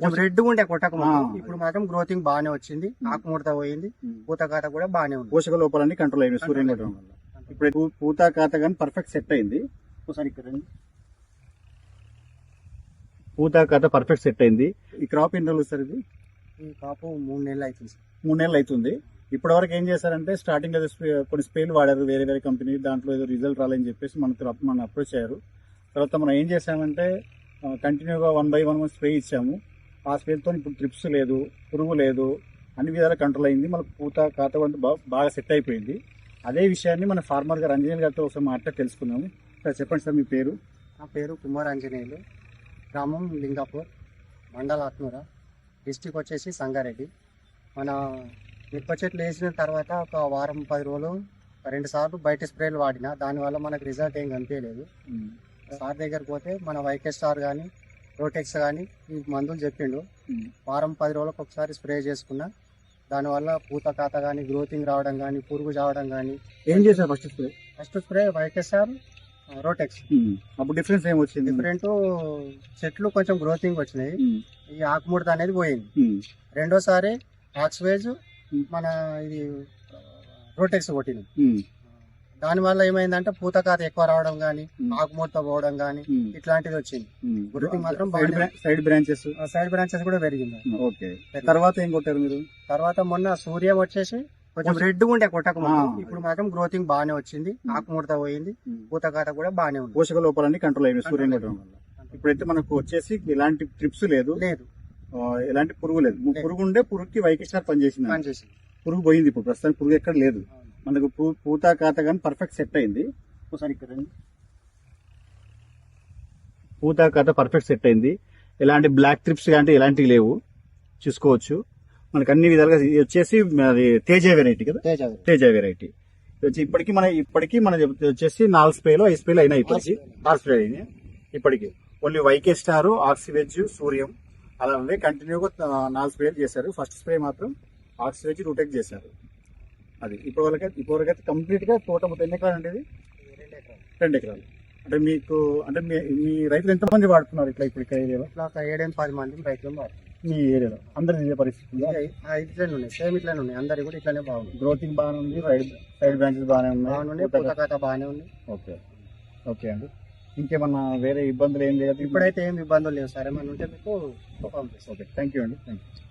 కొంచెం రెడ్ ఉండే కొట్టక. ఇప్పుడు మాత్రం గ్రోతింగ్ బాగానే వచ్చింది. ఆకుముడత పోయింది. పూత కాత కూడా బాగానే ఉంది. పోషక లోపాలన్నీ కంట్రోల్ అయినాయి సూర్యం కొట్టడం వల్ల. ఇప్పుడు పూత కాత కానీ పర్ఫెక్ట్ సెట్ అయింది. ఒకసారి ఇక్కడ రండి. పూత కాత పర్ఫెక్ట్ సెట్ అయింది. ఈ క్రాప్ ఎన్ని రోజులు సార్ ఇది? ఈ కాపు మూడు నెలలు అవుతుంది సార్. మూడు నెలలు అవుతుంది. ఇప్పటి వరకు ఏం చేశారంటే స్టార్టింగ్ ఏదో స్ప్రే- కొన్ని స్ప్రేలు వాడారు వేరే వేరే కంపెనీ దాంట్లో ఏదో రిజల్ట్ రాలేని చెప్పేసి మనకు మనం అప్రోచ్ అయ్యారు. తర్వాత మనం ఏం చేసామంటే కంటిన్యూగా వన్ బై వన్ స్ప్రే ఇచ్చాము. ఆ స్ప్రేతో ఇప్పుడు ట్రిప్స్ లేదు పురుగు లేదు అన్ని విధాలా కంట్రోల్ అయింది. మన పూత కాత వంటి బాగా సెట్ అయిపోయింది. అదే విషయాన్ని మన ఫార్మర్ గారు అంజనీల్ గారితో ఒకసారి మాట్లాడి తెలుసుకున్నాము సార్ చెప్పండి సార్ మీ పేరు? నా పేరు కుమార్ ఆంజనేయులు గ్రామం లింగాపూర్ మండల ఆత్మూర డిస్టిక్ వచ్చేసి సంగారెడ్డి. మన మిరప చెట్లు వేసిన తర్వాత ఒక వారం పది రోజులు రెండు సార్లు బయట స్ప్రేలు వాడిన. దానివల్ల మనకు రిజల్ట్ ఏం కనిపించలేదు. సార్ దగ్గరకు పోతే మన వైకే స్టార్ కానీ రోటెక్స్ కానీ ఈ మందులు చెప్పిండు. వారం పది రోజులకు ఒకసారి స్ప్రే చేసుకున్నా. దానివల్ల పూత కాత కానీ గ్రోతింగ్ రావడం కానీ పురుగు చావడం కానీ ఏం చేశారు first spray? First spray Y K star Rotex. అప్పుడు డిఫరెన్స్ ఏం వచ్చింది? డిఫరెంట్ చెట్లు కొంచెం గ్రోతింగ్ వచ్చినాయి. ఈ ఆకుముడత అనేది పోయింది. రెండోసారి ఆక్స్వేజ్ మన ఇది రోటెక్స్ కొట్టింది. దానివల్ల ఏమైందంటే పూత కాత ఎక్కువ రావడం కానీ ఉమ్, ఆకుముడత పోవడం కానీ ఉమ్, ఇట్లాంటిది వచ్చింది. ఉమ్. గుర్తింపు మాత్రం సైడ్ బ్రాంచెస్ సైడ్ బ్రాంచెస్ కూడా పెరిగింది. ఓకే తర్వాత ఏం కొట్టారు మీరు? తర్వాత మొన్న సూర్యం వచ్చేసి కొంచెం రెడ్ ఉండే కొట్టక. ఇప్పుడు మాత్రం గ్రోతింగ్ బాగానే వచ్చింది. ఆకుముడత పోయింది. పూత కాత కూడా బాగానే ఉంది. పోషక లోపాలన్నీ కంట్రోల్ అయినాయి సూర్యం కొట్టడం వల్ల. ఇప్పుడైతే మనకు వచ్చేసి ఎలాంటి ట్రిప్స్ లేదు. లేదు. ఎలాంటి పురుగు లేదు. పురుగు ఉండే పురుగుకి పనిచేసింది పనిచేసింది. పురుగు పోయింది ఇప్పుడు. ప్రస్తుతానికి పురుగు ఎక్కడ లేదు. మనకు పూ- పూత కాత కానీ పర్ఫెక్ట్ సెట్ అయింది. ఒకసారి ఇక్కడ. పూత కాత పర్ఫెక్ట్ సెట్ అయింది. ఎలాంటి బ్లాక్ ట్రిప్స్ కానీ ఎలాంటివి లేవు. చూసుకోవచ్చు. మనకు అన్ని విధాలుగా వచ్చేసి అది తేజ వెరైటీ కదా? తేజ తేజ వెరైటీ వచ్చి ఇప్పటికి మన ఇప్పటికి మన వచ్చేసి నాలుగు స్ప్రేలు ఐదు స్ప్రేలు అయినాయి ఇప్పటికి. ఆరు స్ప్రే అయినాయి. ఇప్పటికి. ఓన్లీ వైకే స్టార్ ఆక్సివెజ్ సూర్యం అలా కంటిన్యూగా నాలుగు స్ప్రేలు చేశారు. ఫస్ట్ స్ప్రే మాత్రం ఆక్సివెజ్ రూటెక్ చేశారు. అది. ఇప్పుడు వరకు ఇప్పుడు వరకు అయితే కంప్లీట్గా తోట మొత్తం ఎన్ని ఎకరాలు ఉండేది రెండు ఎకరాలు. అంటే మీకు అంటే మీ మీ రైతులు ఎంతమంది వాడుతున్నారు ఇట్లా ఇప్పుడు ఇక్కడ ఏరియాలో? ఇట్లా ఒక ఏడెనిమిది పది మంది రైతులు వాడు మీ ఏరియాలో. అందరి ఇదే పరిస్థితి? ఇట్లనే ఉన్నాయి సేమ్ ఇట్లనే ఉన్నాయి. అందరి కూడా ఇట్లనే బాగుంది. గ్రోతింగ్ బాగానే ఉంది సైడ్ సైడ్ బ్రాంచెస్ బాగానే ఉన్నాయి. కాత బాగానే ఉంది. ఓకే. ఓకే అండి. ఇంకేమన్నా వేరే ఇబ్బందులు ఏం లేదు? ఇప్పుడైతే ఏం ఇబ్బందులు లేవు సరే. మన ఉంటే మీకు ఓకే థ్యాంక్ యూ అండి. Thank you